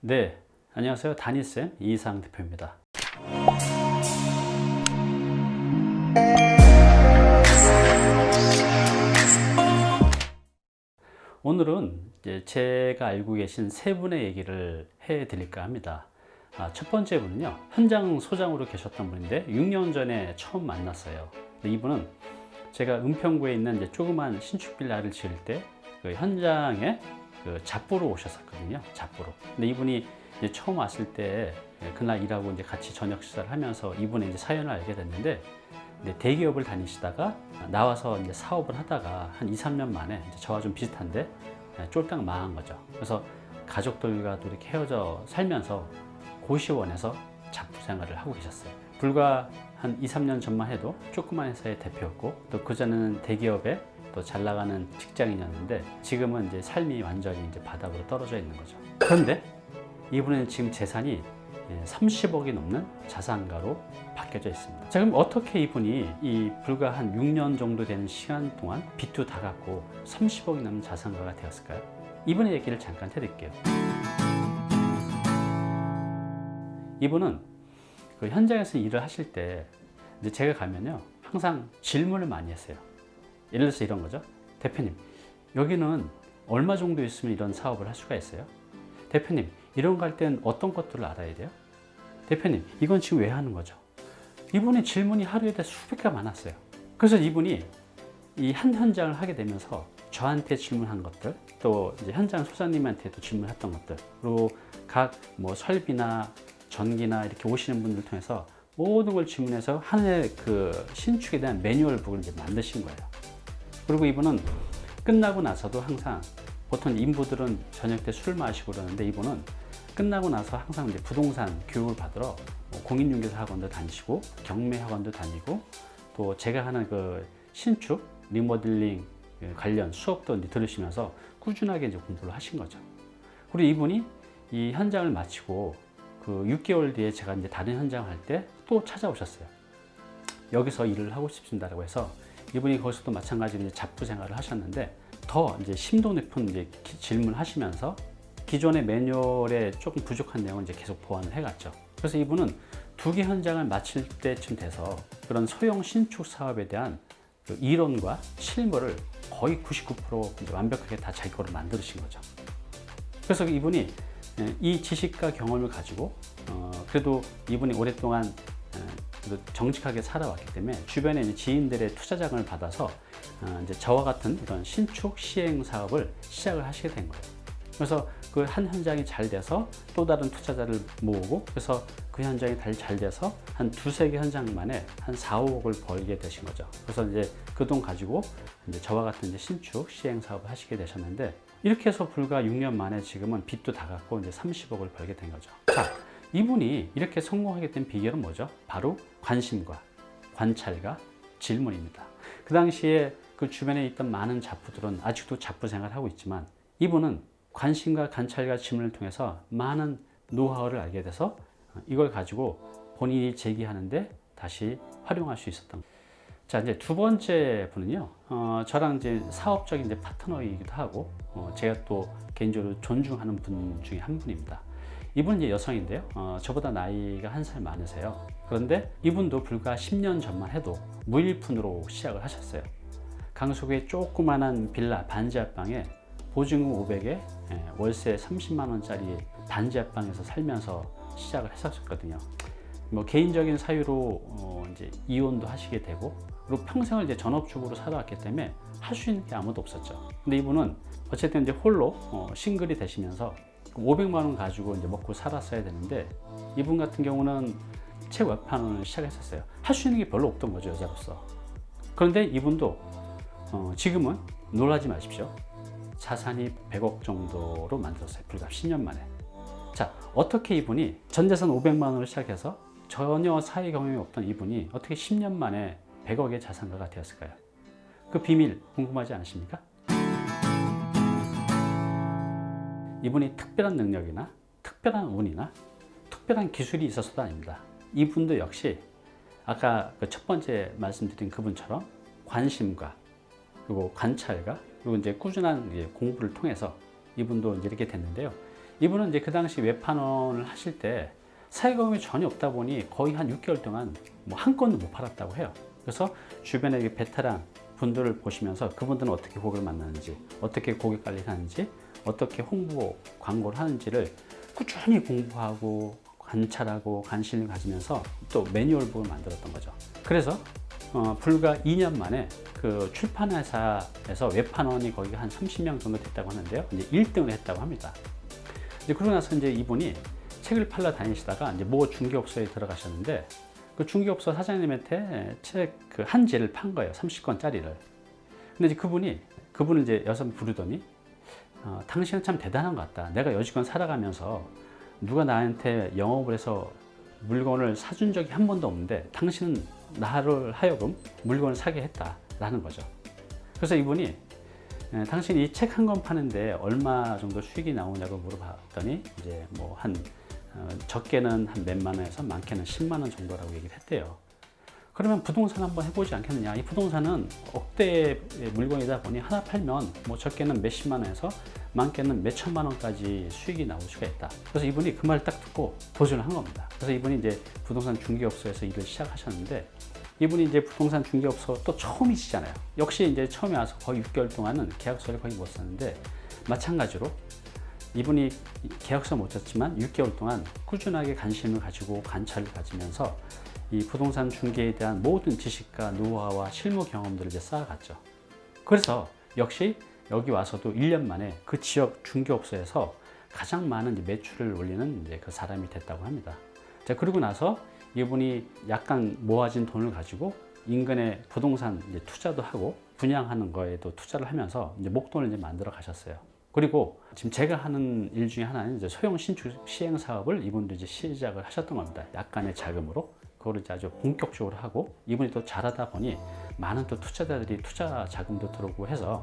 네, 안녕하세요. 다니쌤 이상 대표입니다. 오늘은 제가 알고 계신 세 분의 얘기를 해 드릴까 합니다. 아, 첫 번째 분은요, 현장 소장으로 계셨던 분인데 6년 전에 처음 만났어요. 이분은 제가 은평구에 있는 이제 조그만 신축 빌라를 지을 때 그 현장에 그 잡부로 오셨었거든요. 잡부로. 근데 이분이 이제 처음 왔을 때 예, 그날 일하고 이제 같이 저녁 식사를 하면서 이분의 이제 사연을 알게 됐는데 대기업을 다니시다가 나와서 이제 사업을 하다가 한 2, 3년 만에 저와 좀 비슷한데 예, 쫄딱 망한 거죠. 그래서 가족들과도 이렇게 헤어져 살면서 고시원에서 잡부 생활을 하고 계셨어요. 불과 한 2, 3년 전만 해도 조그만 회사의 대표였고 또 그전에는 대기업에 또 잘 나가는 직장인이었는데 지금은 이제 삶이 완전히 이제 바닥으로 떨어져 있는 거죠. 그런데 이분은 지금 재산이 30억이 넘는 자산가로 바뀌어져 있습니다. 자, 그럼 어떻게 이분이 이 불과 한 6년 정도 되는 시간 동안 빚도 다 갚고 30억이 넘는 자산가가 되었을까요? 이분의 얘기를 잠깐 해드릴게요. 이분은 그 현장에서 일을 하실 때 이제 제가 가면요 항상 질문을 많이 했어요. 예를 들어서 이런 거죠. 대표님 여기는 얼마 정도 있으면 이런 사업을 할 수가 있어요? 대표님 이런 거할땐 어떤 것들을 알아야 돼요? 대표님 이건 지금 왜 하는 거죠? 이분의 질문이 하루에 대 수백 개가 많았어요. 그래서 이분이 이 한 현장을 하게 되면서 저한테 질문한 것들, 또 이제 현장 소장님한테도 질문했던 것들, 그리고 각뭐 설비나 전기나 이렇게 오시는 분들 통해서 모든 걸 질문해서 하나의 그 신축에 대한 매뉴얼북을 이제 만드신 거예요. 그리고 이분은 끝나고 나서도 항상 보통 인부들은 저녁 때 술 마시고 그러는데 이분은 끝나고 나서 항상 이제 부동산 교육을 받으러 뭐 공인중개사 학원도 다니시고 경매 학원도 다니고 또 제가 하는 그 신축 리모델링 관련 수업도 이제 들으시면서 꾸준하게 이제 공부를 하신 거죠. 그리고 이분이 이 현장을 마치고 그 6개월 뒤에 제가 이제 다른 현장을 할때 또 찾아오셨어요. 여기서 일을 하고 싶습니다라고 해서 이분이 거기서도 마찬가지로 이제 잡부 생활을 하셨는데 더 이제 심도 높은 이제 기- 질문하시면서 기존의 매뉴얼에 조금 부족한 내용을 이제 계속 보완을 해갔죠. 그래서 이분은 두 개 현장을 마칠 때쯤 돼서 그런 소형 신축 사업에 대한 그 이론과 실물을 거의 99% 이제 완벽하게 다 자기 거로 만드신 거죠. 그래서 이분이 예, 이 지식과 경험을 가지고 어, 그래도 이분이 오랫동안 예, 그래도 정직하게 살아왔기 때문에 주변에 이제 지인들의 투자 자금을 받아서 어, 이제 저와 같은 이런 신축 시행 사업을 시작을 하시게 된 거예요. 그래서 그 한 현장이 잘 돼서 또 다른 투자자를 모으고 그래서 그 현장이 잘, 잘 돼서 한 두세 개 현장 만에 한 4, 5억을 벌게 되신 거죠. 그래서 이제 그 돈 가지고 이제 저와 같은 이제 신축 시행 사업을 하시게 되셨는데 이렇게 해서 불과 6년 만에 지금은 빚도 다 갚고 이제 30억을 벌게 된 거죠. 자, 이분이 이렇게 성공하게 된 비결은 뭐죠? 바로 관심과 관찰과 질문입니다. 그 당시에 그 주변에 있던 많은 잡부들은 아직도 잡부 생활을 하고 있지만 이분은 관심과 관찰과 질문을 통해서 많은 노하우를 알게 돼서 이걸 가지고 본인이 제기하는데 다시 활용할 수 있었던. 자 이제 두 번째 분은요, 어, 저랑 이제 사업적인 이제 파트너이기도 하고, 어, 제가 또 개인적으로 존중하는 분 중에 한 분입니다. 이분은 이제 여성인데요, 어, 저보다 나이가 한 살 많으세요. 그런데 이분도 불과 10년 전만 해도 무일푼으로 시작을 하셨어요. 강속의 조그만한 빌라 반지 앞방에 보증금 500에 월세 30만 원짜리 반지 앞방에서 살면서 시작을 했었거든요. 뭐 개인적인 사유로 어 이제 이혼도 하시게 되고 그리고 평생을 이제 전업주부로 살아왔기 때문에 할 수 있는 게 아무도 없었죠. 근데 이분은 어쨌든 이제 홀로 어 싱글이 되시면서 500만 원 가지고 이제 먹고 살았어야 되는데 이분 같은 경우는 최고 웹판을 시작했었어요. 할 수 있는 게 별로 없던 거죠 여자로서. 그런데 이분도 어 지금은 놀라지 마십시오. 자산이 100억 정도로 만들었어요. 불과 10년 만에. 자, 어떻게 이분이 전 재산 500만 원을 시작해서 전혀 사회 경험이 없던 이분이 어떻게 10년 만에 100억의 자산가가 되었을까요? 그 비밀 궁금하지 않으십니까? 이분이 특별한 능력이나 특별한 운이나 특별한 기술이 있어서도 아닙니다. 이분도 역시 아까 그 첫 번째 말씀드린 그분처럼 관심과 그리고 관찰과 그리고 이제 꾸준한 이제 공부를 통해서 이분도 이제 이렇게 됐는데요. 이분은 이제 그 당시 웹판원을 하실 때 사회경험이 전혀 없다 보니 거의 한 6개월 동안 뭐 한 건도 못 팔았다고 해요. 그래서 주변의 이 베테랑 분들을 보시면서 그분들은 어떻게 고객을 만나는지, 어떻게 고객 관리를 하는지, 어떻게 홍보, 광고를 하는지를 꾸준히 공부하고 관찰하고 관심을 가지면서 또 매뉴얼북을 만들었던 거죠. 그래서 어, 불과 2년 만에 그 출판회사에서 웹판원이 거의 한 30명 정도 됐다고 하는데요. 이제 1등을 했다고 합니다. 이제 그러고 나서 이제 이분이 책을 팔러 다니시다가 이제 모 중개업소에 들어가셨는데 그 중개업소 사장님한테 책 그한 지를 판 거예요. 30권짜리를. 근데 이제 그분이 그분을 이제 여성 부르더니 어, 당신은 참 대단한 것 같다. 내가 여지껏 살아가면서 누가 나한테 영업을 해서 물건을 사준 적이 한 번도 없는데 당신은 나를 하여금 물건을 사게 했다라는 거죠. 그래서 이분이 에, 당신이 이 책 한 권 파는데 얼마 정도 수익이 나오냐고 물어봤더니 이제 뭐한 적게는 한 몇만 원에서 많게는 10만 원 정도라고 얘기를 했대요. 그러면 부동산 한번 해보지 않겠느냐? 이 부동산은 억대의 물건이다 보니 하나 팔면 뭐 적게는 몇십만 원에서 많게는 몇천만 원까지 수익이 나올 수가 있다. 그래서 이분이 그 말을 딱 듣고 도전을 한 겁니다. 그래서 이분이 이제 부동산 중개업소에서 일을 시작하셨는데 이분이 이제 부동산 중개업소 또 처음이시잖아요. 역시 이제 처음에 와서 거의 6개월 동안은 계약서를 거의 못 썼는데 마찬가지로 이분이 계약서 못 썼지만 6개월 동안 꾸준하게 관심을 가지고 관찰을 가지면서 이 부동산 중개에 대한 모든 지식과 노하우와 실무 경험들을 이제 쌓아갔죠. 그래서 역시 여기 와서도 1년 만에 그 지역 중개업소에서 가장 많은 매출을 올리는 이제 그 사람이 됐다고 합니다. 자, 그리고 나서 이분이 약간 모아진 돈을 가지고 인근에 부동산 투자도 하고 분양하는 거에도 투자를 하면서 이제 목돈을 이제 만들어 가셨어요. 그리고 지금 제가 하는 일 중에 하나는 이제 소형 신축 시행 사업을 이분도 이제 시작을 하셨던 겁니다. 약간의 자금으로. 그거를 이제 아주 본격적으로 하고 이분이 또 잘하다 보니 많은 또 투자자들이 투자 자금도 들어오고 해서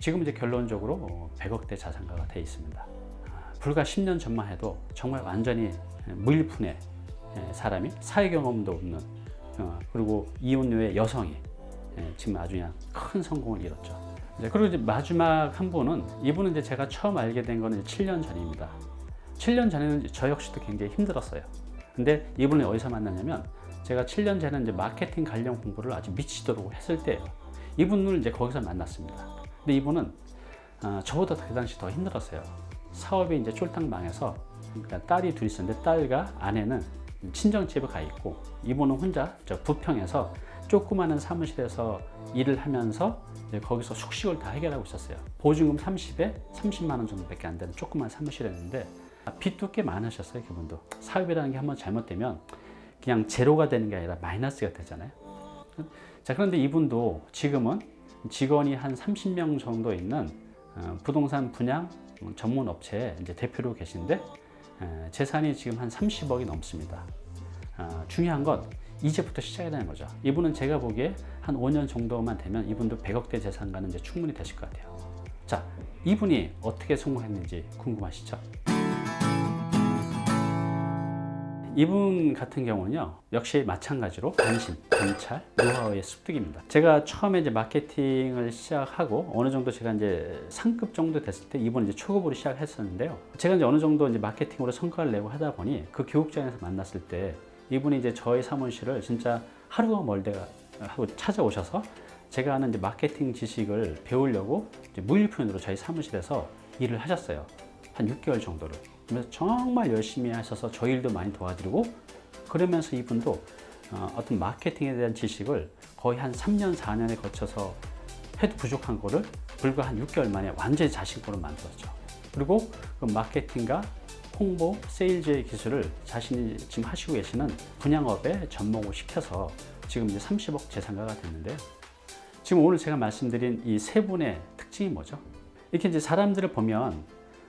지금 이제 결론적으로 100억대 자산가가 돼 있습니다. 아, 불과 10년 전만 해도 정말 완전히 무일푼의 사람이 사회 경험도 없는 어, 그리고 이혼녀의 여성이 예, 지금 아주 그냥 큰 성공을 이뤘죠. 이제 그리고 이제 마지막 한 분은 이분은 이제 제가 처음 알게 된 거는 이제 7년 전입니다. 7년 전에는 저 역시도 굉장히 힘들었어요. 근데 이분을 어디서 만났냐면 제가 7년 전에 이제 마케팅 관련 공부를 아주 미치도록 했을 때예요. 이분을 이제 거기서 만났습니다. 근데 이분은 어, 저보다 그 당시 더 힘들었어요. 사업이 이제 쫄딱 망해서 그러니까 딸이 둘 있었는데 딸과 아내는 친정집에 가 있고 이분은 혼자 저 부평에서 조그마한 사무실에서 일을 하면서 거기서 숙식을 다 해결하고 있었어요. 보증금 30에 30만 원 정도밖에 안 되는 조그만 사무실이었는데 빚도 꽤 많으셨어요, 그분도. 사업이라는 게 한번 잘못되면 그냥 제로가 되는 게 아니라 마이너스가 되잖아요. 자, 그런데 이분도 지금은 직원이 한 30명 정도 있는 어, 부동산 분양 전문 업체에 이제 대표로 계신데 재산이 지금 한 30억이 넘습니다. 어, 중요한 건 이제부터 시작이 되는 거죠. 이분은 제가 보기에 한 5년 정도만 되면 이분도 100억대 재산가는 이제 충분히 되실 것 같아요. 자, 이분이 어떻게 성공했는지 궁금하시죠? 이분 같은 경우는요, 역시 마찬가지로 관심, 관찰, 노하우의 습득입니다. 제가 처음에 이제 마케팅을 시작하고 어느 정도 제가 이제 상급 정도 됐을 때 이분 이제 초급으로 시작했었는데요. 제가 이제 어느 정도 이제 마케팅으로 성과를 내고 하다 보니 그 교육장에서 만났을 때 이분이 이제 저희 사무실을 진짜 하루가 멀대가 하고 찾아오셔서 제가 하는 이제 마케팅 지식을 배우려고 무일푼으로 저희 사무실에서 일을 하셨어요. 한 6개월 정도를. 그래서 정말 열심히 하셔서 저 일도 많이 도와드리고 그러면서 이분도 어, 어떤 마케팅에 대한 지식을 거의 한 3년, 4년에 거쳐서 해도 부족한 거를 불과 한 6개월 만에 완전히 자신 거로 만들었죠. 그리고 그 마케팅과 홍보, 세일즈의 기술을 자신이 지금 하시고 계시는 분양업에 접목을 시켜서 지금 이제 30억 재산가가 됐는데요. 지금 오늘 제가 말씀드린 이 세 분의 특징이 뭐죠? 이렇게 이제 사람들을 보면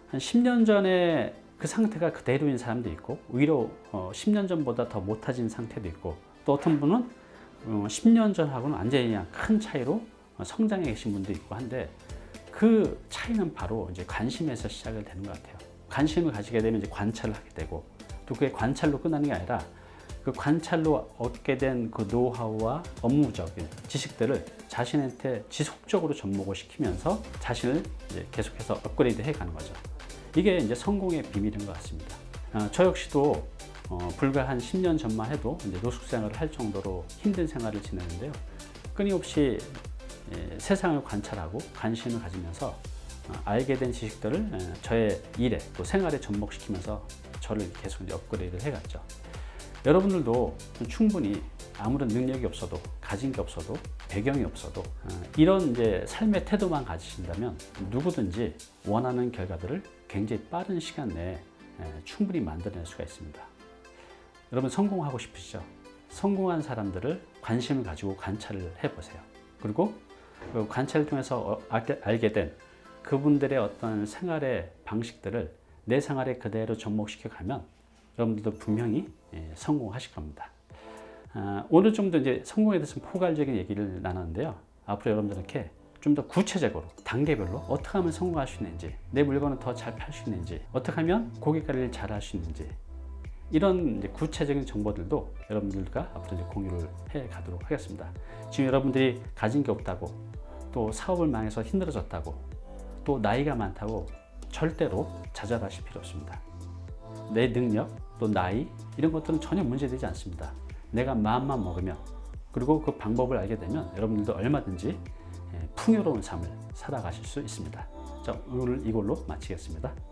한 10년 전에 그 상태가 그대로인 사람도 있고 오히려 10년 전보다 더 못해진 상태도 있고 또 어떤 분은 10년 전하고는 완전히 그냥 큰 차이로 성장해 계신 분도 있고 한데 그 차이는 바로 이제 관심에서 시작을 되는 것 같아요. 관심을 가지게 되면 이제 관찰을 하게 되고 또 그게 관찰로 끝나는 게 아니라 그 관찰로 얻게 된 그 노하우와 업무적인 지식들을 자신한테 지속적으로 접목을 시키면서 자신을 계속해서 업그레이드 해 가는 거죠. 이게 이제 성공의 비밀인 것 같습니다. 아, 저 역시도 어, 불과 한 10년 전만 해도 이제 노숙 생활을 할 정도로 힘든 생활을 지내는데요. 끊임없이 예, 세상을 관찰하고 관심을 가지면서 어, 알게 된 지식들을 예, 저의 일에 또 생활에 접목시키면서 저를 계속 업그레이드를 해갔죠. 여러분들도 충분히 아무런 능력이 없어도 가진 게 없어도 배경이 없어도 어, 이런 이제 삶의 태도만 가지신다면 누구든지 원하는 결과들을 굉장히 빠른 시간 내에 예, 충분히 만들어낼 수가 있습니다. 여러분 성공하고 싶으시죠? 성공한 사람들을 관심을 가지고 관찰을 해보세요. 그리고 그 관찰을 통해서 어, 알게 된 그분들의 어떤 생활의 방식들을 내 생활에 그대로 접목시켜 가면 여러분들도 분명히 예, 성공하실 겁니다. 아, 오늘 좀 더 이제 성공에 대해서 포괄적인 얘기를 나눴는데요. 앞으로 여러분들께 좀더 구체적으로 단계별로 어떻게 하면 성공할 수 있는지 내 물건을 더 잘 팔 수 있는지 어떻게 하면 고객 관리를 잘 할 수 있는지 이런 구체적인 정보들도 여러분들과 앞으로 공유를 해 가도록 하겠습니다. 지금 여러분들이 가진 게 없다고 또 사업을 망해서 힘들어졌다고 또 나이가 많다고 절대로 좌절하실 필요 없습니다. 내 능력 또 나이 이런 것들은 전혀 문제되지 않습니다. 내가 마음만 먹으면 그리고 그 방법을 알게 되면 여러분들도 얼마든지 예, 풍요로운 삶을 살아가실 수 있습니다. 자, 오늘 이걸로 마치겠습니다.